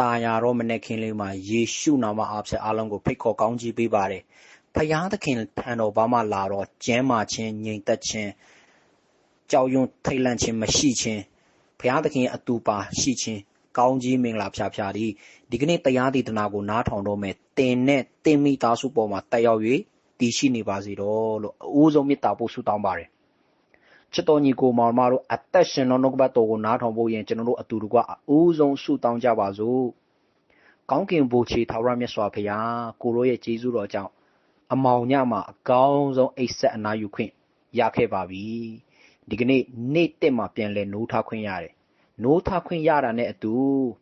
တာယာတော့မနဲ့ခင်လေးမှာယေရှုနာမအားဖြင့်အားလုံးကိုဖိတ်ခေါ်ကောင်းကြီးပေးပါတယ်ဖယားသခင်ထံတော်ဘာမှလာတော့ကျမ်းမာခြင်းငြိမ်သက်ခြင်းကြောက်ရွံ့ထိတ်လန့်ခြင်းမရှိခြင်းဖယားသခင်ရဲ့အတူပါရှိခြင်းကောင်းကြီးမင်္ဂလာဖျားဖျားဒီဒီကနေ့တရားဒေသနာကိုနားထောင်တော့မယ်တင်နဲ့တင်မိသားစုပေါ်မှာတက်ရောက်၍တည်ရှိနေပါစေတော့လို့အဦးဆုံးမေတ္တာပို့ဆုတောင်းပါတယ် ချစ်တော်ညီကိုမောင်မတို့အသက်ရှင်သောနှုတ်ကပတ်တော်ကိုနားထောင်ဖို့ရင်ကျွန်တော်တို့အတူတကွအဦးဆုံးဆုတောင်းကြပါစို့ကောင်းကင်ဘုရားထာဝရမြတ်စွာဘုရားကိုရောရဲ့ကျေးဇူးတော်ကြောင့်အမောင်ညမှာအကောင်းဆုံးအိတ်ဆက်အနာယူခွင့်ရခဲ့ပါပြီဒီကနေ့နေ့တက်မှာပြန်လဲနိုးထားခွင့်ရတယ်နိုးထားခွင့်ရတာနဲ့အတူ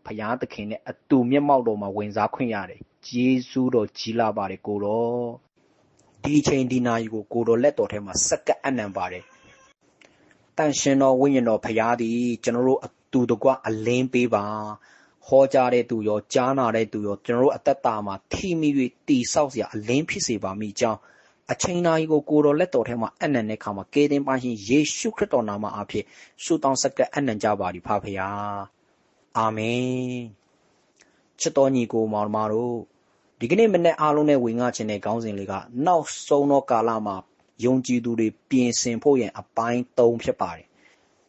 ဘုရားသခင်နဲ့အတူမျက်မှောက်တော်မှာဝင်စားခွင့်ရတယ်ကျေးဇူးတော်ကြီးလာပါတယ်ကိုတော်ဒီချိန်ဒီနာရီကိုကိုတော်လက်တော်ထဲမှာစက္ကပ်အနံပါတယ် တန်ရှင်တော်ဝိညာဉ်တော်ဖရာသည် ကျွန်တော်တို့အတူတကွအလင်းပေးပါဟောကြားတဲ့သူရောကြားနာတဲ့သူရောကျွန်တော်တို့အသက်တာမှာထိမိ၍တိဆောက်စရာအလင်းဖြစ်စေပါမိကြောင်းအချိန်တိုင်းကိုကိုတော်လက်တော်ထဲမှာအနံ့တဲ့ခါမှာကေတင်ပါရှင်ယေရှုခရစ်တော်နာမအားဖြင့်ဆုတောင်းဆက်ကအနံ့ကြပါသည်ဖဖရာအာမင်ချစ်တော်ညီကိုမောင်မတို့ဒီကနေ့မနေ့အားလုံးနဲ့ဝင်ငှချင်းတဲ့ခေါင်းစဉ်လေးကနောက်ဆုံးသောကာလမှာ ယုံကြည်သူတွေပြင်ဆင်ဖို့ရန်အပိုင်း၃ဖြစ်ပါတယ်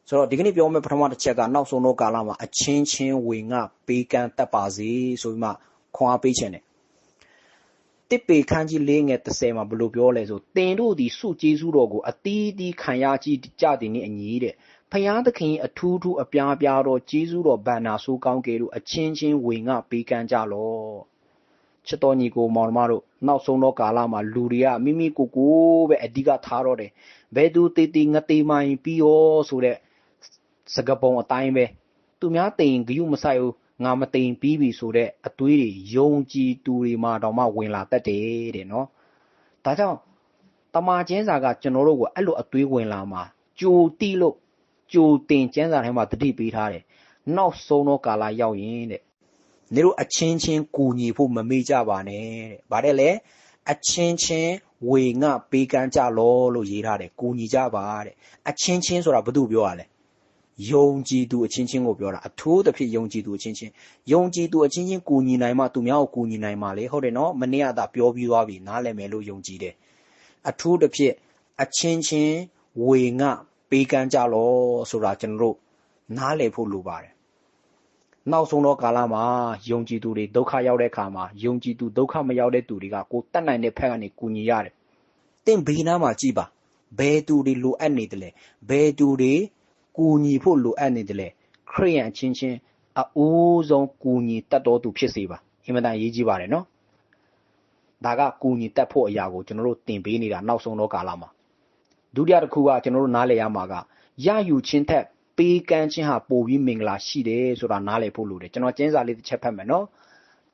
ဆိုတော့ဒီကနေ့ပြောမယ့်ပထမတစ်ချက်ကနောက်ဆုံးသောကာလမှာအချင်းချင်းဝင်ငှပေးကမ်းတတ်ပါစေဆိုပြီးမှခွန်အားပေးခြင်းတယ်တစ်ပေခန်းကြီး၄ငယ်30မှာဘယ်လိုပြောလဲဆိုတင်တို့ဒီစုကျေးဇူးတော်ကိုအတီးတီးခံရကြကြသည်နှင့်အညီတဲ့ဖယားသခင်အထူးထူးအပြားပြားတော်ကျေးဇူးတော်ဗန္နာဆိုးကောင်းကဲတို့အချင်းချင်းဝင်ငှပေးကမ်းကြလော့ ချစ်တော်ညီကိုမောင်မတို့နောက်ဆုံးသောကာလမှာလူတွေကမိမိကိုယ်ကိုပဲအဓိကထားတော့တယ်ဘယ်သူတေးတေးငတေးမိုင်းပြီးရောဆိုတဲ့စကပုံအတိုင်းပဲသူများတိမ်ဂယုမဆိုင်ဘူးငါမတိမ်ပြီးပြီဆိုတဲ့အသွေးတွေယုံကြည်သူတွေမှာတော့မှဝင်လာတတ်တယ်တဲ့နော်ဒါကြောင့်တမာချင်းစာကကျွန်တော်တို့ကိုအဲ့လိုအသွေးဝင်လာမှာကြိုတီးလို့ကြိုတင်ကျန်းစာထဲမှာတတိပေးထားတယ်နောက်ဆုံးသောကာလရောက်ရင်တဲ့ နေတို့အချင်းချင်းကူညီဖို့မမေ့ကြပါနဲ့တဲ့ဗါတဲ့လေအချင်းချင်းဝေငှပေးကမ်းကြလောလို့ရေးထားတယ်ကူညီကြပါတဲ့အချင်းချင်းဆိုတာဘာလို့ပြောရလဲယုံကြည်သူအချင်းချင်းကိုပြောတာအထိုးသဖြင့်ယုံကြည်သူအချင်းချင်းယုံကြည်သူအချင်းချင်းကူညီနိုင်မှသူများကိုကူညီနိုင်မှလေဟုတ်တယ်နော်မနေ့ကသာပြောပြီးသွားပြီနားလည်မယ်လို့ယုံကြည်တယ်အထိုးသဖြင့်အချင်းချင်းဝေငှပေးကမ်းကြလောဆိုတာကျွန်တော်တို့နားလည်ဖို့လိုပါတယ် နောက်ဆုံးတော့ကာလမှာယုံကြည်သူတွေဒုက္ခရောက်တဲ့အခါမှာယုံကြည်သူဒုက္ခမရောက်တဲ့သူတွေကကိုတတ်နိုင်တဲ့ဖက်ကနေကူညီရတယ်။တင့်ဘေးနားမှာကြည်ပါဘယ်သူတွေလိုအပ်နေတယ်လဲဘယ်သူတွေကူညီဖို့လိုအပ်နေတယ်လဲခရိယန်ချင်းချင်းအအိုးဆုံးကူညီတတ်တော်သူဖြစ်စေပါအင်မတန်ရေးကြည့်ပါတယ်နော်။ဒါကကူညီတတ်ဖို့အရာကိုကျွန်တော်တို့တင်ပေးနေတာနောက်ဆုံးတော့ကာလမှာဒုတိယတစ်ခုကကျွန်တော်တို့နားလည်ရမှာကရယူချင်းထက် ပေးကမ်းခြင်းဟာပိုပြီးမင်္ဂလာရှိတယ်ဆိုတာနားလည်ဖို့လိုတယ်ကျွန်တော်ကျင်းစာလေးတစ်ချက်ဖတ်မယ်နော်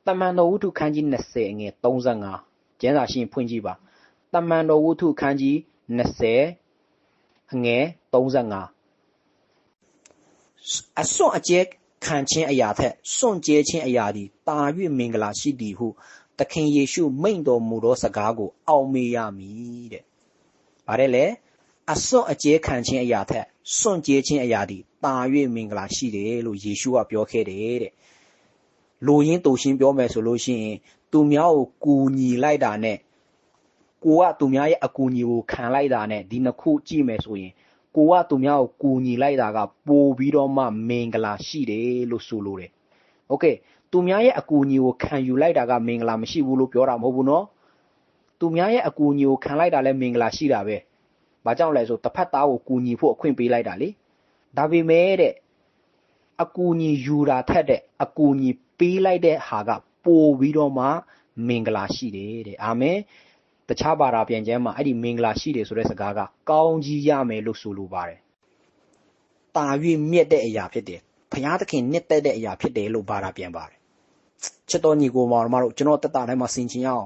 တမန်တော်ဝုထုခန်းကြီး20အငယ်35ကျင်းစာရှိရင်ဖွင့်ကြည့်ပါတမန်တော်ဝုထုခန်းကြီး20အငယ်35အစွန့်အကျဲခံခြင်းအရာထက်စွန့်ကြဲခြင်းအရာသည်တာ၍မင်္ဂလာရှိသည်ဟုသခင်ယေရှုမိန့်တော်မူသောစကားကို အောက်မေ့ရမည်တဲ့။ဗါတယ်လေအစွန့်အကျဲခံခြင်းအရာထက် စွန့်ကြဲခြင်းအရာသည်တာ၍မင်္ဂလာရှိတယ်လို့ယေရှုကပြောခဲ့တယ်တဲ့လူရင်းတူရှင်းပြောမယ်ဆိုလို့ရှိရင်သူများကိုကူညီလိုက်တာနဲ့ကိုကသူများရဲ့အကူအညီကိုခံလိုက်တာနဲ့ဒီနှစ်ခုကြည့်မယ်ဆိုရင်ကိုကသူများကိုကူညီလိုက်တာကပိုပြီးတော့မှမင်္ဂလာရှိတယ်လို့ဆိုလိုတယ်။ Okay သူများရဲ့အကူအညီကိုခံယူလိုက်တာကမင်္ဂလာမရှိဘူးလို့ပြောတာမဟုတ်ဘူးနော်။သူများရဲ့အကူအညီကိုခံလိုက်တာလည်းမင်္ဂလာရှိတာပဲ။ ဘာကြောင့်လဲဆိုတစ်ဖက်သားကိုကူညီဖို့အခွင့်ပေးလိုက်တာလေဒါပေမဲ့တဲ့အကူအညီယူတာထက်တဲ့အကူအညီပေးလိုက်တဲ့ဟာကပိုပြီးတော့မှမင်္ဂလာရှိတယ်တဲ့အာမင်တခြားဘာသာပြန်ကျမ်းမှာအဲ့ဒီမင်္ဂလာရှိတယ်ဆိုတဲ့စကားကကောင်းကြီးရမယ်လို့ဆိုလိုပါတယ်တာ၍မြက်တဲ့အရာဖြစ်တယ်ဘုရားသခင်နှစ်သက်တဲ့အရာဖြစ်တယ်လို့ဘာသာပြန်ပါတယ်ချစ်တော်ညီကိုမောင်တို့ကျွန်တော်တက်တာတိုင်းမှာဆင်ခြင်ရအောင်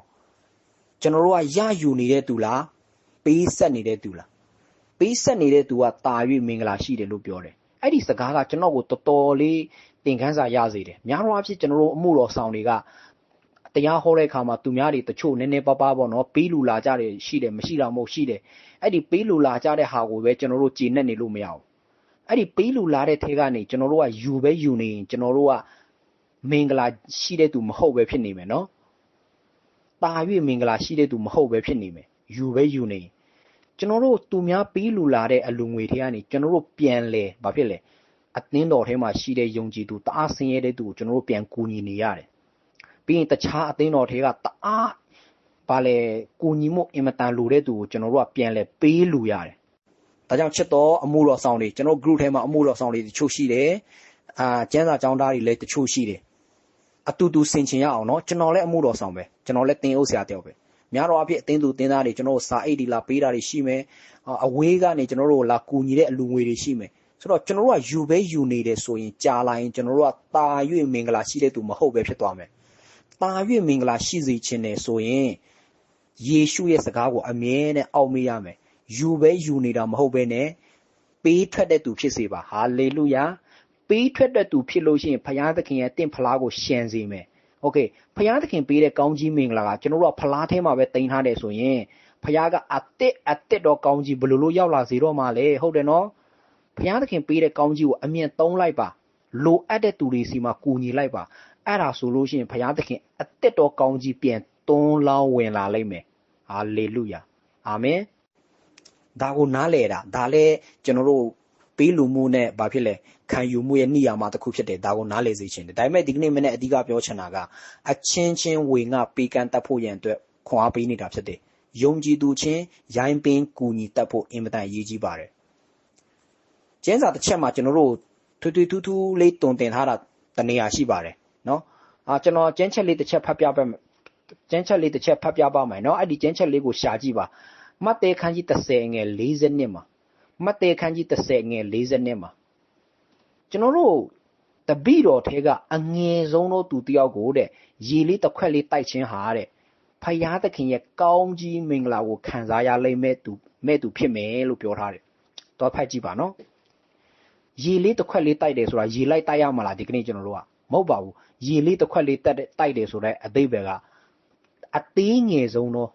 ကျွန်တော်တို့ကရယူနေတဲ့သူလားပေးဆက်နေတဲ့သူလား ပေးဆက်နေတဲ့သူကတာ၍မင်္ဂလာရှိတယ်လို့ပြောတယ်အဲ့ဒီစကားကကျွန်တော်ကိုတော်တော်လေးသင်ခန်းစာရစေတယ်များသောအားဖြင့်ကျွန်တော်တို့အမှုတော်ဆောင်တွေကတရားဟောတဲ့အခါမှာသူများတွေတချို့နည်းနည်းပါးပါးပေါ့နော်ပေးလူလာကြတယ်ရှိတယ်မရှိတာမဟုတ်ရှိတယ်အဲ့ဒီပေးလူလာကြတဲ့ဟာကိုပဲကျွန်တော်တို့ကြည်နဲ့နေလို့မရဘူးအဲ့ဒီပေးလူလာတဲ့ထဲကနေကျွန်တော်တို့ကယူပဲယူနေရင်ကျွန်တော်တို့ကမင်္ဂလာရှိတဲ့သူမဟုတ်ပဲဖြစ်နေမယ်နော်။တာ၍မင်္ဂလာရှိတဲ့သူမဟုတ်ပဲဖြစ်နေမယ်။ယူပဲယူနေ ကျွန်တော်တို့သူများပေးလူလာတဲ့အလူငွေတွေကနေကျွန်တော်တို့ပြန်လဲဘာဖြစ်လဲအသင်းတော်ထဲမှာရှိတဲ့ယုံကြည်သူတအားဆင်းရဲတဲ့သူကိုကျွန်တော်တို့ပြန်ကူညီနေရတယ်။ပြီးရင်တခြားအသင်းတော်တွေကတအားဘာလဲကူညီမှုအင်မတန်လိုတဲ့သူကိုကျွန်တော်တို့ကပြန်လဲပေးလူရတယ်။ဒါကြောင့်ချစ်တော်အမှုတော်ဆောင်တွေကျွန်တော် group ထဲမှာအမှုတော်ဆောင်တွေတချို့ရှိတယ်။အာကျန်းစာចောင်းသားတွေလည်းတချို့ရှိတယ်။အတူတူဆင်ချင်ရအောင်နော်ကျွန်တော်လည်းအမှုတော်ဆောင်ပဲကျွန်တော်လည်းတင်အုပ်ဆရာတယောက်ပဲ များတော့အဖြစ်အသင်းသူအသင်းသားတွေကျွန်တော်တို့စာအိတ်တွေလာပေးတာတွေရှိမယ်အဝေးကနေကျွန်တော်တို့လာကူညီတဲ့အလူငွေတွေရှိမယ်ဆိုတော့ကျွန်တော်တို့ကယူပဲယူနေတယ်ဆိုရင်ကြာလာရင်ကျွန်တော်တို့ကတာ၍မင်္ဂလာရှိတဲ့သူမဟုတ်ပဲဖြစ်သွားမယ်တာ၍မင်္ဂလာရှိစေခြင်းနဲ့ဆိုရင်ယေရှုရဲ့စကားကိုအမြဲတမ်းအောက်မေ့ရမယ်ယူပဲယူနေတာမဟုတ်ပဲနဲ့ပေးထွက်တဲ့သူဖြစ်စေပါဟာလေလုယာပေးထွက်တဲ့သူဖြစ်လို့ရှိရင်ဖခင်သခင်ရဲ့တင့်ဖလားကိုရှံစေမယ် ဟုတ်ကဲ့ဖရာသခင်ပေးတဲ့ကောင်းကြီးမင်္ဂလာကကျွန်တော်တို့ကဖလားထဲမှာပဲတင်ထားတယ်ဆိုရင်ဖရာကအသက်အသက်တော့ကောင်းကြီးဘယ်လိုလို့ရောက်လာစေတော့မှလဲဟုတ်တယ်နော်ဖရာသခင်ပေးတဲ့ကောင်းကြီးကိုအမြင့်သုံးလိုက်ပါလိုအပ်တဲ့သူတွေစီမှာကူညီလိုက်ပါအဲ့ဒါဆိုလို့ရှိရင်ဖရာသခင်အသက်တော်ကောင်းကြီးပြန်သွန်းလောင်းဝင်လာလိမ့်မယ်ဟာလေလုယာအာမင်ဒါကိုနားလေတာဒါလည်းကျွန်တော်တို့ပေးလူမှုနဲ့ဘာဖြစ်လဲ ခံယူမှုရဲ့နိယာမတစ်ခုဖြစ်တယ်ဒါကိုနားလည်စေချင်တယ်ဒါပေမဲ့ဒီကနေ့မနေ့အဓိကပြောချင်တာကအချင်းချင်းဝေငှပေးကမ်းတတ်ဖို့ရန်အတွက်ခွန်အားပေးနေတာဖြစ်တယ်ယုံကြည်သူချင်းရိုင်းပင်းကူညီတတ်ဖို့အင်မတန်အရေးကြီးပါတယ်ကျင်းစာတစ်ချက်မှာကျွန်တော်တို့ထွေထွေထူးထူးလေးတုံတင်ထားတာတနေရာရှိပါတယ်နော်အာကျွန်တော်ကျင်းချက်လေးတစ်ချက်ဖတ်ပြပါမယ်ကျင်းချက်လေးတစ်ချက်ဖတ်ပြပါမယ်နော်အဲ့ဒီကျင်းချက်လေးကိုရှာကြည့်ပါမတ်တေခန်းကြီး30ငယ်40နှစ်မှာမတ်တေခန်းကြီး30ငယ်40နှစ်မှာ ကျွန်တော်တို့တပိတော်ထဲကအငယ်ဆုံးသောသူတယောက်ကိုတဲ့ရေလေးတစ်ခွက်လေးတိုက်ချင်းဟာတဲ့ဖယားသခင်ရဲ့ကောင်းကြီးမင်္ဂလာကိုခံစားရလိမ့်မဲ့သူမဲ့သူဖြစ်မယ်လို့ပြောထားတယ်။တော့ဖတ်ကြည့်ပါနော်။ရေလေးတစ်ခွက်လေးတိုက်တယ်ဆိုတာရေလိုက်တိုက်ရမှာလားဒီကနေ့ကျွန်တော်တို့ကမဟုတ်ပါဘူး။ရေလေးတစ်ခွက်လေးတိုက်တိုက်တယ်ဆိုတဲ့အသေးပဲကအသေးငယ်ဆုံးသော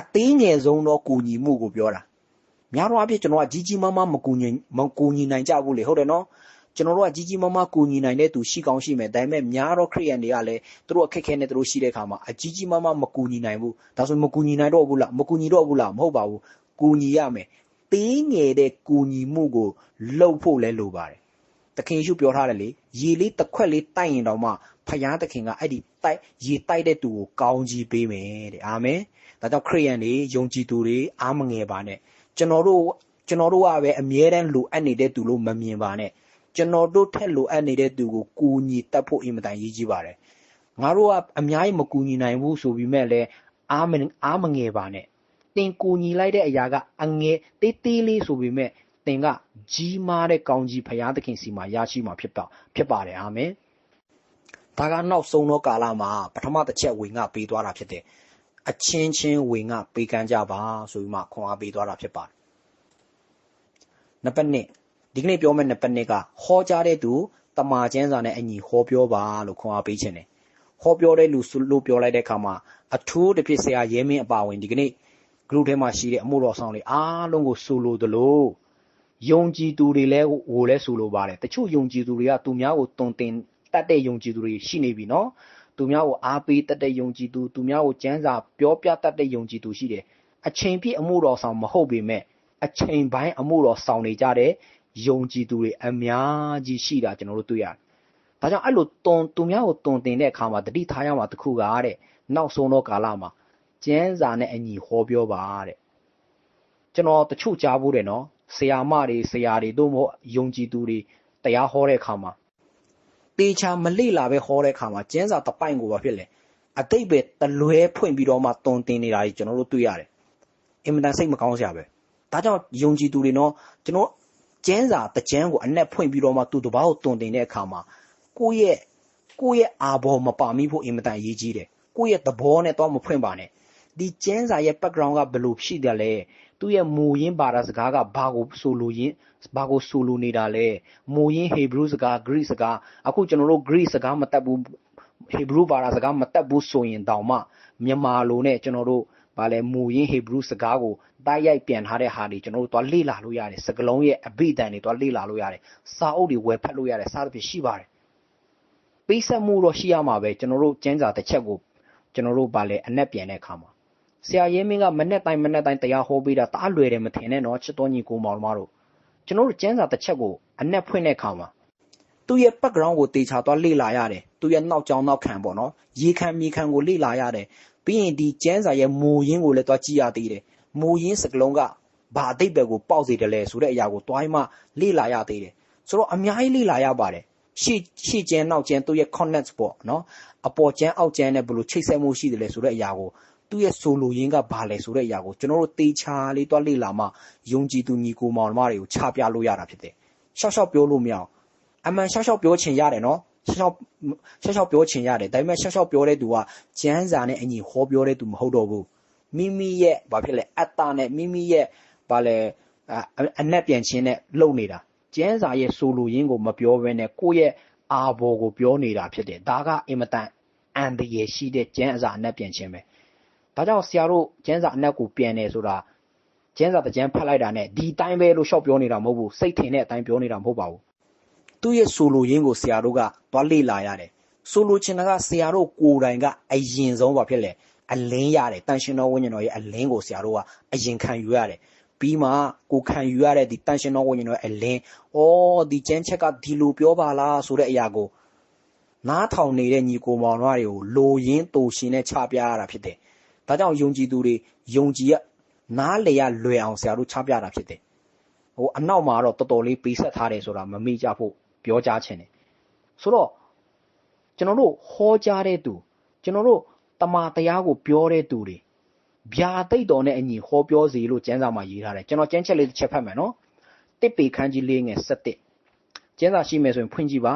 အသေးငယ်ဆုံးသောကူညီမှုကိုပြောတာ။များတော့အဖြစ်ကျွန်တော်ကကြီးကြီးမားမားမကူညီမကူညီနိုင်ကြဘူးလေဟုတ်တယ်နော်။ ကျွန်တော်တို့ကကြီးကြီးမားမားကူညီနိုင်တဲ့သူရှိကောင်းရှိမယ်ဒါပေမဲ့များတော့ခရိယန်တွေကလည်းသူတို့အခက်ခဲနဲ့သူတို့ရှိတဲ့အခါမှာအကြီးကြီးမားမားမကူညီနိုင်ဘူးဒါဆိုမကူညီနိုင်တော့ဘူးလားမကူညီတော့ဘူးလားမဟုတ်ပါဘူးကူညီရမယ်သေးငယ်တဲ့ကူညီမှုကိုလှုပ်ဖို့လဲလိုပါတယ်တခင်ယေရှုပြောထားတယ်လေရေလေးတစ်ခွက်လေးတိုက်ရင်တော့မှဖယားသခင်ကအဲ့ဒီတိုက်ရေတိုက်တဲ့သူကိုကောင်းကြီးပေးမယ်တဲ့အာမင်ဒါကြောင့်ခရိယန်တွေယုံကြည်သူတွေအားမငယ်ပါနဲ့ကျွန်တော်တို့ကျွန်တော်တို့ကပဲအမြဲတမ်းလိုအပ်နေတဲ့သူလို့မမြင်ပါနဲ့ ကျွန်တော်တို့ထက်လိုအပ်နေတဲ့သူကိုကူညီတတ်ဖို့အင်မတန်ရည်ကြီးပါတယ်ငါတို့ကအများကြီးမကူညီနိုင်ဘူးဆိုပြီးမဲ့လည်းအားမအားမငယ်ပါနဲ့တင်ကူညီလိုက်တဲ့အရာကအငယ်တေးသေးလေးဆိုပြီးမဲ့တင်ကကြီးမားတဲ့ကောင်းကြီးဖရာသခင်စီမှာရရှိမှာဖြစ်ပါဖြစ်ပါတယ်အာမင်ဒါကနောက်ဆုံးသောကာလမှာပထမတစ်ချက်ဝင်ငါပေးသွားတာဖြစ်တယ်အချင်းချင်းဝင်ငါပေးကမ်းကြပါဆိုပြီးမှခွန်အားပေးသွားတာဖြစ်ပါတယ်နံပါတ်1 ဒီကနေ့ပြောမယ့်နှစ်ပတ်နှစ်ကဟောကြားတဲ့သူတမာကျမ်းစာနဲ့အညီဟောပြောပါလို့ခွန်အားပေးခြင်းတယ်ဟောပြောတဲ့လူလို့ပြောလိုက်တဲ့အခါမှာအထူးတစ်ဖြစ်ဆရာရဲမင်းအပါဝင်ဒီကနေ့ group ထဲမှာရှိတဲ့အမှုတော်ဆောင်တွေအားလုံးကိုဆိုလိုသလိုယုံကြည်သူတွေလည်းဟိုလည်းဆိုလိုပါတယ်တချို့ယုံကြည်သူတွေကသူများကိုတုံတင်တတ်တဲ့ယုံကြည်သူတွေရှိနေပြီနော်သူများကိုအားပေးတတ်တဲ့ယုံကြည်သူသူများကိုကျမ်းစာပြောပြတတ်တဲ့ယုံကြည်သူရှိတယ်အချိန်ပြည့်အမှုတော်ဆောင်မဟုတ်ပေမဲ့အချိန်ပိုင်းအမှုတော်ဆောင်နေကြတဲ့ ယုံကြည်သူတွေအများကြီးရှိတာကျွန်တော်တို့တွေ့ရတယ်။ဒါကြောင့်အဲ့လိုတုံသူများကိုတုံတင်တဲ့အခါမှာတတိထားရမှာတခုကတဲ့နောက်ဆုံးသောကာလမှာကျမ်းစာနဲ့အညီဟောပြောပါတဲ့။ကျွန်တော်တချို့ကြားဖို့တယ်နော်။ဆရာမတွေဆရာတွေတို့မဟုတ်ယုံကြည်သူတွေတရားဟောတဲ့အခါမှာတေချာမလေ့လာပဲဟောတဲ့အခါမှာကျမ်းစာတပိုင်ကိုဘာဖြစ်လဲအတိတ်ပဲတလွဲဖွင့်ပြီးတော့မှတုံတင်နေတာကြီးကျွန်တော်တို့တွေ့ရတယ်။အင်မတန်စိတ်မကောင်းစရာပဲ။ဒါကြောင့်ယုံကြည်သူတွေနော်ကျွန်တော် ကျန်းစာတကြမ်းကိုအနက်ဖွင့်ပြီးတော့မှသူ့တဘာကိုတုံတင်တဲ့အခါမှာကိုယ့်ရဲ့ကိုယ့်ရဲ့အာဘော်မပါမိဖို့အင်မတန်အရေးကြီးတယ်ကိုယ့်ရဲ့သဘောနဲ့တော့မဖွင့်ပါနဲ့ဒီကျန်းစာရဲ့ background ကဘယ်လိုဖြစ်တယ်လဲသူ့ရဲ့မူရင်းဘာသာစကားကဘာကိုဆိုလိုရင်းဘာကိုဆိုလိုနေတာလဲမူရင်း Hebrew စကား Greek စကားအခုကျွန်တော်တို့ Greek စကားမတတ်ဘူး Hebrew ဘာသာစကားမတတ်ဘူးဆိုရင်တောင်မှမြန်မာလိုနဲ့ကျွန်တော်တို့ ဗာလဲမူရင်း Hebrew စကားကိုတိုက်ရိုက်ပြန်ထားတဲ့ဟာတွေကျွန်တော်တို့သွားလေ့လာလို့ရတယ်စကလုံးရဲ့အဘိဓာန်တွေသွားလေ့လာလို့ရတယ်စာအုပ်တွေဝယ်ဖတ်လို့ရတယ်စသဖြင့်ရှိပါတယ်တပေးဆက်မှုတော့ရှိရမှာပဲကျွန်တော်တို့ကျန်းစာတစ်ချက်ကိုကျွန်တော်တို့ဗာလဲအနက်ပြန်တဲ့အခါမှာဆရာရဲမင်းကမနဲ့တိုင်းမနဲ့တိုင်းတရားဟောပေးတာတအားလွယ်တယ်မထင်နဲ့နော်ချစ်တော်ညီကိုမောင်တို့ကျွန်တော်တို့ကျန်းစာတစ်ချက်ကိုအနက်ဖွင့်တဲ့အခါမှာ သူ့ရဲ့ background ကိုတေချာသွားလေ့လာရတယ်သူ့ရဲ့နောက်ကြောင်းနောက်ခံပေါ့နော်ရေခံမြေခံကိုလေ့လာရတယ်ပြီးရင်ဒီကျန်းစာရဲ့မူရင်းကိုလည်းသွားကြည့်ရသေးတယ်မူရင်းစကလုံးကဘာအတိတ်ပဲကိုပေါက်စေတယ်လဲဆိုတဲ့အရာကိုတွိုင်းမှလေ့လာရသေးတယ်ဆိုတော့အများကြီးလေ့လာရပါတယ်ရှေ့ရှေ့ကျန်းနောက်ကျန်းသူ့ရဲ့ connect ပေါ့နော်အပေါ်ကျန်းအောက်ကျန်းနဲ့ဘယ်လိုချိတ်ဆက်မှုရှိတယ်လဲဆိုတဲ့အရာကိုသူ့ရဲ့ဆိုလိုရင်းကဘာလဲဆိုတဲ့အရာကိုကျွန်တော်တို့တေချာလေးတွားလေ့လာမှယုံကြည်သူညီကိုမောင်နှမတွေကိုချပြလို့ရတာဖြစ်တယ်ရှောက်ရှောက်ပြောလို့မရအောင် အမှန်ရှောက်ရှောက်ပြောချင်ရတယ်နော်ရှောက်ရှောက်ရှောက်ရှောက်ပြောချင်ရတယ်ဒါပေမဲ့ရှောက်ရှောက်ပြောတဲ့သူကကျန်းစာနဲ့အညီဟောပြောတဲ့သူမဟုတ်တော့ဘူးမိမိရဲ့ဘာဖြစ်လဲအတ္တနဲ့မိမိရဲ့ဘာလဲအနက်ပြန်ခြင်းနဲ့လုံနေတာကျန်းစာရဲ့ဆိုလိုရင်းကိုမပြောဘဲနဲ့ကိုယ့်ရဲ့အာဘော်ကိုပြောနေတာဖြစ်တယ်ဒါကအင်မတန်အန်တရရှိတဲ့ကျန်းစာအနက်ပြန်ခြင်းပဲဒါကြောင့်ဆရာတို့ကျန်းစာအနက်ကိုပြန်တယ်ဆိုတာကျန်းစာတကြမ်းဖတ်လိုက်တာနဲ့ဒီတိုင်းပဲလို့ရှော့ပြောနေတာမဟုတ်ဘူးစိတ်ထင်တဲ့အတိုင်းပြောနေတာမဟုတ်ပါဘူး သူ့ရဲ့ဆိုလိုရင်းကိုဆရာတို့ကသွားလေ့လာရတယ်ဆိုလိုချင်တာကဆရာတို့ကိုယ်တိုင်ကအရင်ဆုံးဘာဖြစ်လဲအလင်းရတယ်တန်ရှင်တော်ဝိညာဉ်တော်ရဲ့အလင်းကိုဆရာတို့ကအရင်ခံယူရတယ်ပြီးမှကိုခံယူရတဲ့ဒီတန်ရှင်တော်ဝိညာဉ်တော်ရဲ့အလင်းဩဒီကျမ်းချက်ကဒီလိုပြောပါလားဆိုတဲ့အရာကိုနားထောင်နေတဲ့ညီကိုမောင်တို့တွေကိုလိုရင်းတူရှင်နဲ့ချပြရတာဖြစ်တယ်ဒါကြောင့်ယုံကြည်သူတွေယုံကြည်ရနားလေရလွယ်အောင်ဆရာတို့ချပြတာဖြစ်တယ်ဟိုအနောက်မှာတော့တော်တော်လေးပေးဆက်ထားတယ်ဆိုတာမမေ့ကြဖို့ ပြောကြားခြင်းတယ်ဆိုတော့ကျွန်တော်တို့ဟောကြားတဲ့သူကျွန်တော်တို့တမာတရားကိုပြောတဲ့သူတွေဗျာတိတ်တော်နဲ့အညီဟောပြောစီလို့ကျမ်းစာမှာရေးထားတယ်ကျွန်တော်ကျမ်းချက်လေးတစ်ချက်ဖတ်မယ်နော်တစ်ပေခန်းကြီးလေးငယ်7ကျမ်းစာရှိမယ်ဆိုရင်ဖွင့်ကြည့်ပါ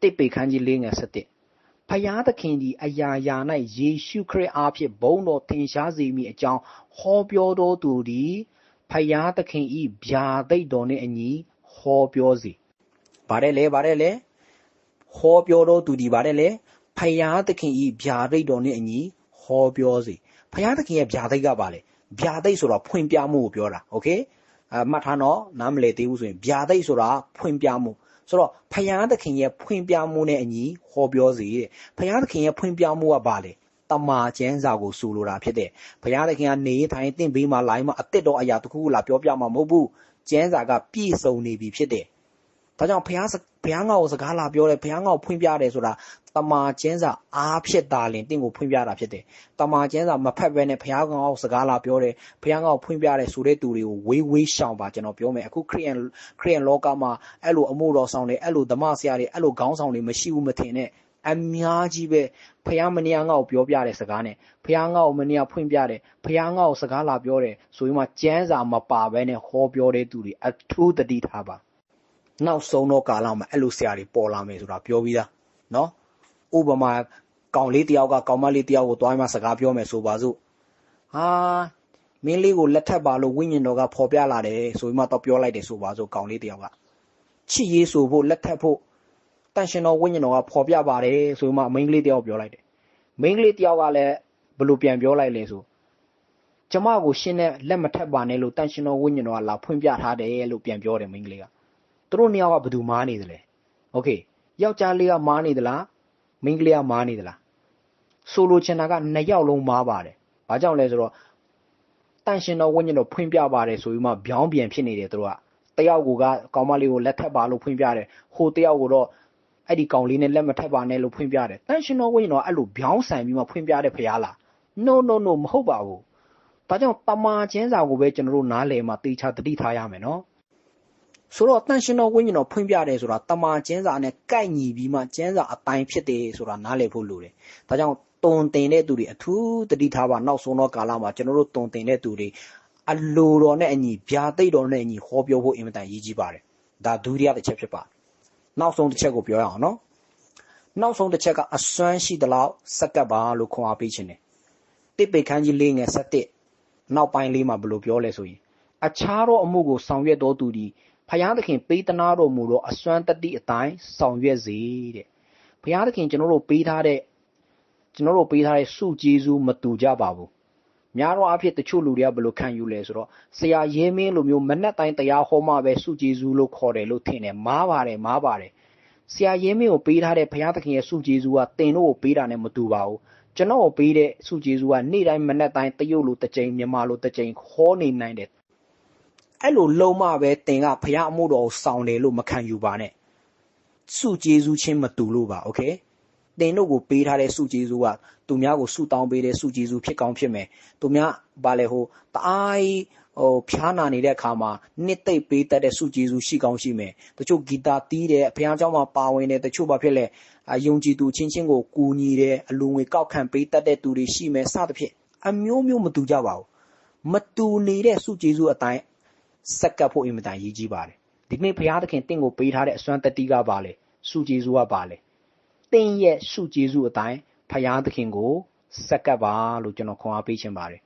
တစ်ပေခန်းကြီးလေးငယ်7ဖယားသခင်ဒီအရာရာ၌ယေရှုခရစ်အားဖြင့်ဘုန်းတော်ထင်ရှားစေမိအကြောင်းဟောပြောတော်သူသည်ဖယားသခင်ဤဗျာတိတ်တော်နှင့်အညီဟောပြောစီ ဗါတယ်လေဗါတယ်လေဟောပြောတော်သူဒီဗါတယ်လေဖယားသခင်ဤဗျာတိတ်တော်နှင့်အညီဟောပြောစီဖယားသခင်ရဲ့ဗျာသိက်ကပါလေဗျာသိက်ဆိုတော့ဖွင့်ပြမှုကိုပြောတာโอเคအမှတ်ထားတော့နားမလည်သေးဘူးဆိုရင်ဗျာသိက်ဆိုတာဖွင့်ပြမှုဆိုတော့ဖယားသခင်ရဲ့ဖွင့်ပြမှုနဲ့အညီဟောပြောစီတဲ့ဖယားသခင်ရဲ့ဖွင့်ပြမှုကပါလေတမာကျမ်းစာကိုဆိုလိုတာဖြစ်တယ်ဘုရားသခင်ကနေထိုင်တင့်ဘေးမှာလာမှအစ်စ်တော်အရာတခုခုလာပြောပြမှာမဟုတ်ဘူးကျမ်းစာကပြည့်စုံနေပြီဖြစ်တယ် ဒါကြောင့်ဘုရားဘုရားငါ့ကိုစကားလာပြောတယ်ဘုရားငါ့ကိုဖွင့်ပြတယ်ဆိုတာတမာကျင်းစာအားဖြစ်တာလင်တင့်ကိုဖွင့်ပြတာဖြစ်တယ်။တမာကျင်းစာမဖက်ဘဲနဲ့ဘုရားကောင်စကားလာပြောတယ်ဘုရားကောင်ဖွင့်ပြတယ်ဆိုတဲ့သူတွေကိုဝေးဝေးရှောင်ပါကျွန်တော်ပြောမယ်အခုခရီးယန်ခရီးယန်လောကမှာအဲ့လိုအမှုတော်ဆောင်တွေအဲ့လိုဓမ္မဆရာတွေအဲ့လိုခေါင်းဆောင်တွေမရှိဘူးမထင်နဲ့အများကြီးပဲဖះမနီယာငါ့ကိုပြောပြတဲ့စကားနဲ့ဖះငါ့ကိုမနီယာဖွင့်ပြတယ်ဖះငါ့ကိုစကားလာပြောတယ်ဆိုရင်မှကျမ်းစာမပါဘဲနဲ့ဟောပြောတဲ့သူတွေအထူးတတိထားပါ နောက်ဆုံးတော့ကာလမှာအဲ့လိုဆရာတွေပေါ်လာမယ်ဆိုတာပြောပြီးသားနော်ဥပမာကောင်လေးတယောက်ကကောင်မလေးတယောက်ကိုတွားမှစကားပြောမယ်ဆိုပါစို့ဟာမင်းလေးကိုလက်ထပ်ပါလို့ဝိညာဉ်တော်ကဖော်ပြလာတယ်ဆိုပြီးမှတော့ပြောလိုက်တယ်ဆိုပါစို့ကောင်လေးတယောက်ကချစ်ရေးဆိုဖို့လက်ထပ်ဖို့တန်ရှင်တော်ဝိညာဉ်တော်ကဖော်ပြပါတယ်ဆိုမှမိန်းကလေးတယောက်ပြောလိုက်တယ်မိန်းကလေးတယောက်ကလည်းဘယ်လိုပြန်ပြောလိုက်လဲဆိုကျမကိုရှင်းနဲ့လက်မထက်ပါနဲ့လို့တန်ရှင်တော်ဝိညာဉ်တော်ကလာဖွင့်ပြထားတယ်လို့ပြန်ပြောတယ်မိန်းကလေးက သူတို့နှစ်ယောက်ကဘယ်သူမားနေသလဲโอเคယောက်ျားလေးကမားနေသလားမိန်းကလေးကမားနေသလားဆိုလိုချင်တာကနှစ်ယောက်လုံးမားပါတယ်ဘာကြောင့်လဲဆိုတော့တန်ရှင်တော်ဝိညာဉ်တော်ဖွင့်ပြပါတယ်ဆိုပြီးမှဗျောင်းပြန်ဖြစ်နေတယ်သူတို့ကတယောက်ကကောင်မလေးကိုလက်ထပ်ပါလို့ဖွင့်ပြတယ်ဟိုတယောက်ကတော့အဲ့ဒီကောင်လေးနဲ့လက်မထပ်ပါနဲ့လို့ဖွင့်ပြတယ်တန်ရှင်တော်ဝိညာဉ်တော်အဲ့လိုဗျောင်းဆန်ပြီးမှဖွင့်ပြတဲ့ဖရားလား no no no မဟုတ်ပါဘူးဒါကြောင့်တမာချင်းစာကိုပဲကျွန်တော်တို့နားလည်မှတေချာတတိထားရမယ်နော် ဆိုတော့တန်ရှင်တော်ဝိညာဉ်တော်ဖွင့်ပြတယ်ဆိုတာတမာကျင်းစာနဲ့ကိုက်ညီပြီးမှကျင်းစာအတိုင်းဖြစ်တယ်ဆိုတာနားလည်ဖို့လိုတယ်။ဒါကြောင့်တုံတင်တဲ့သူတွေအထူးတတိထားပါနောက်ဆုံးတော့ကာလမှာကျွန်တော်တို့တုံတင်တဲ့သူတွေအလိုတော်နဲ့အညီဗျာသိတ်တော်နဲ့အညီဟောပြောဖို့အင်မတန်ရည်ကြီးပါတယ်။ဒါဒုတိယတစ်ချက်ဖြစ်ပါနောက်ဆုံးတစ်ချက်ကိုပြောရအောင်နော်။နောက်ဆုံးတစ်ချက်ကအစွမ်းရှိသလောက်စက္ကပ်ပါလို့ခွန်အားပေးခြင်းတယ်။တိပိတ်ခန်းကြီးလေးငယ်7နောက်ပိုင်းလေးမှာဘယ်လိုပြောလဲဆိုရင်အခြားသောအမှုကိုဆောင်ရွက်တော်သူသည် ဖယားသခင်ပေးသနာတော်မူသောအစွမ်းတတိအတိုင်းဆောင်ရွက်စေတဲ့ဖယားသခင်ကျွန်တော်တို့ပေးထားတဲ့ကျွန်တော်တို့ပေးထားတဲ့စုကျေးဇူးမတူကြပါဘူးများသောအားဖြင့်တချို့လူတွေကဘယ်လိုခံယူလဲဆိုတော့ဆရာရဲမင်းလိုမျိုးမနဲ့တိုင်းတရားဟောမှပဲစုကျေးဇူးလို့ခေါ်တယ်လို့ထင်တယ်မားပါတယ်မားပါတယ်ဆရာရဲမင်းကိုပေးထားတဲ့ဘုရားသခင်ရဲ့စုကျေးဇူးကတင်တို့ကိုပေးတာနဲ့မတူပါဘူးကျွန်တော်ကိုပေးတဲ့စုကျေးဇူးကနေ့တိုင်းမနေ့တိုင်းတရုတ်လိုတစ်ကြိမ်မြန်မာလိုတစ်ကြိမ်ခေါ်နေနိုင်တယ် အဲ့လိုလုံးမပဲတင်ကဘုရားအမှုတော်ကိုဆောင်တယ်လို့မခံယူပါနဲ့စုကျေးဇူးချင်းမတူလို့ပါโอเคတင်တို့ကိုပေးထားတဲ့စုကျေးဇူးကသူများကိုစုတောင်းပေးတဲ့စုကျေးဇူးဖြစ်ကောင်းဖြစ်မယ်သူများဘာလဲဟိုတအားကြီးဟိုဖျားနာနေတဲ့အခါမှာနှစ်သိမ့်ပေးတတ်တဲ့စုကျေးဇူးရှိကောင်းရှိမယ်တချို့ဂီတာတီးတယ်ဘုရားကျောင်းမှာပါဝင်တယ်တချို့ဘာဖြစ်လဲအယုံကြည်သူချင်းချင်းကိုကူညီတယ်အလူငွေကောက်ခံပေးတတ်တဲ့သူတွေရှိမယ်စသဖြင့်အမျိုးမျိုးမတူကြပါဘူးမတူနေတဲ့စုကျေးဇူးအတိုင်း စက္ကပ်ဖို့အင်မတန်ရည်ကြီးပါတယ်ဒီနေ့ဘုရားသခင်တင့်ကိုပေးထားတဲ့အစွမ်းတတိကပါလေစုကျေးဇူးကပါလေတင်းရဲ့စုကျေးဇူးအတိုင်းဖယားသခင်ကိုစက္ကပ်ပါလို့ကျွန်တော်ခွန်အားပေးချင်ပါတယ်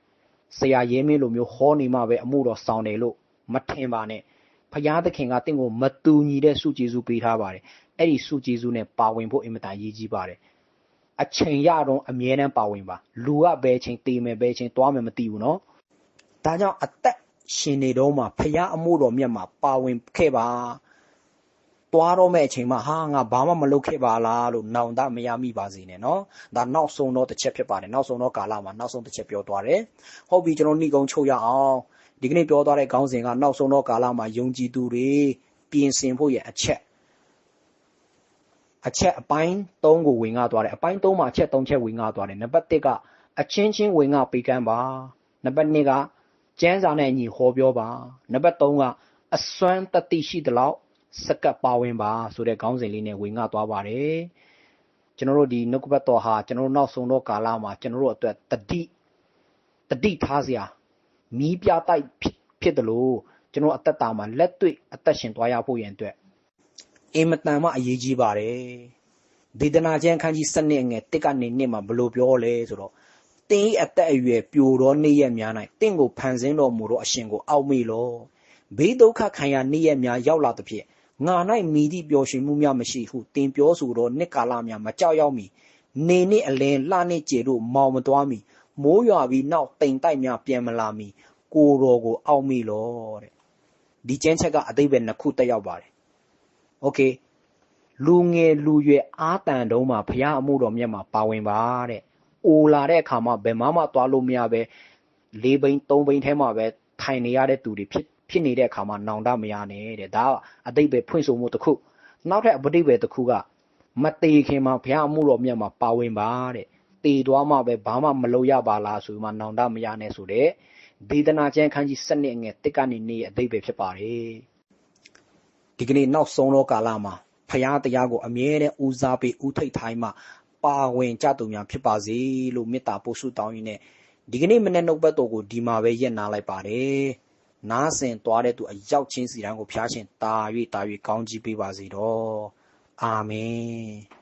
ဆရာရဲမင်းလိုမျိုးဟောနေမှပဲအမှုတော်ဆောင်တယ်လို့မထင်ပါနဲ့ဖယားသခင်ကတင့်ကိုမတူညီတဲ့စုကျေးဇူးပေးထားပါတယ်အဲ့ဒီစုကျေးဇူးနဲ့ပါဝင်ဖို့အင်မတန်ရည်ကြီးပါတယ်အချိန်ရတော့အမြဲတမ်းပါဝင်ပါလူကဘယ်ချိန်တေးမယ်ဘယ်ချိန်သွားမယ်မသိဘူးเนาะဒါကြောင့်အသက် ရှင်နေတော့မှဖယားအမှုတော်မြတ်မှာပါဝင်ခဲ့ပါသွားတော့မဲ့အချိန်မှာဟာငါဘာမှမလုပ်ခဲ့ပါလားလို့နောင်တမရမိပါစေနဲ့နော်ဒါနောက်ဆုံးတော့တစ်ချက်ဖြစ်ပါတယ်နောက်ဆုံးတော့ကာလမှာနောက်ဆုံးတစ်ချက်ပြောသွားတယ်ဟုတ်ပြီကျွန်တော်နှိကုံချုပ်ရအောင်ဒီကနေ့ပြောသွားတဲ့ခေါင်းစဉ်ကနောက်ဆုံးတော့ကာလမှာယုံကြည်သူတွေပြင်ဆင်ဖို့ရဲ့အချက်အချက်အပိုင်း3ကိုဝင်ငါသွားတယ်အပိုင်း3မှာအချက်3ချက်ဝင်ငါသွားတယ်နံပါတ်1ကအချင်းချင်းဝင်ငါပေးကမ်းပါနံပါတ်2က ကျမ်းစာနဲ့အညီဟောပြောပါနံပါတ်3ကအစွမ်းတတိရှိသလောက်စကပ်ပါဝင်ပါဆိုတဲ့ခေါင်းစဉ်လေးနဲ့ဝင်ငါသွားပါတယ်ကျွန်တော်တို့ဒီနှုတ်ကပတ်တော်ဟာကျွန်တော်တို့နောက်ဆုံးတော့ကာလမှာကျွန်တော်တို့အတွက်တတိတတိထားစရာမီးပြတိုက်ဖြစ်တယ်လို့ကျွန်တော်အသက်တာမှာလက်တွေ့အသက်ရှင်သွားရဖို့ရန်အတွက်အင်မတန်မှအရေးကြီးပါတယ်ဒေသနာကျမ်းခန်းကြီးစနစ်ငယ်တစ်ကနေနှစ်မှာဘလို့ပြောလဲဆိုတော့ သင်၏အသက်အရွယ်ပြိုသောနေ့ရက်များ၌သင်ကိုဖန်ဆင်းတော်မူသောအရှင်ကိုအောက်မေ့လော။ဘေးဒုက္ခခံရနေ့ရက်များရောက်လာသဖြင့်ငါ၌မိသည့်ပျော်ရွှင်မှုများမရှိဟုသင်ပြောဆိုသောနှစ်ကာလများမကြောက်ရောက်မီနေနှင့်အလင်းလှနှင့်ကျေတို့မောင်မသွားမီမိုးရွာပြီးနောက်တိမ်တိုက်များပြန်မလာမီကိုတော်ကိုအောက်မေ့လောတဲ့။ဒီကျမ်းချက်ကအသေးပဲနှစ်ခုတက်ရောက်ပါတယ်။ Okay လူငယ်လူရွယ်အာတန်တုံးမှာဘုရားအမှုတော်မြတ်မှာပါဝင်ပါတဲ့ အိုလာတဲ့အခါမှာဘယ်မှမသွားလို့မရပဲ၄ဘိန်း၃ဘိန်းထဲမှာပဲထိုင်နေရတဲ့သူတွေဖြစ်ဖြစ်နေတဲ့အခါမှာနောင်တမရနဲ့တဲ့ဒါအတိတ်ပဲဖွင့်ဆိုမှုတစ်ခုနောက်ထပ်အတိတ်ပဲတစ်ခုကမသေးခင်မှာဘုရားအမှုတော်မြတ်မှာပါဝင်ပါတဲ့တည်သွားမှပဲဘာမှမလုပ်ရပါလားဆိုမှနောင်တမရနဲ့ဆိုတဲ့ဒေသနာကျမ်းခန်းကြီး7နှစ်ငယ်တစ်ကနေနေအတိတ်ပဲဖြစ်ပါတယ်ဒီကနေ့နောက်ဆုံးသောကာလမှာဖရာတရားကိုအမြဲတမ်းဦးစားပေးဦးထိပ်ထိုင်းမှ ပါဝင်ကြသူများဖြစ်ပါစေလို့မေတ္တာပို့ဆုတောင်းရင်းနဲ့ဒီကနေ့မနေ့နှုတ်ပတ်တော်ကိုဒီမှာပဲရက်နာလိုက်ပါတယ်နားဆင်သွားတဲ့သူအရောက်ချင်းစီတိုင်းကိုဖျားရှင်တာ၍တာ၍ကောင်းကြီးပေးပါစေတော့အာမင်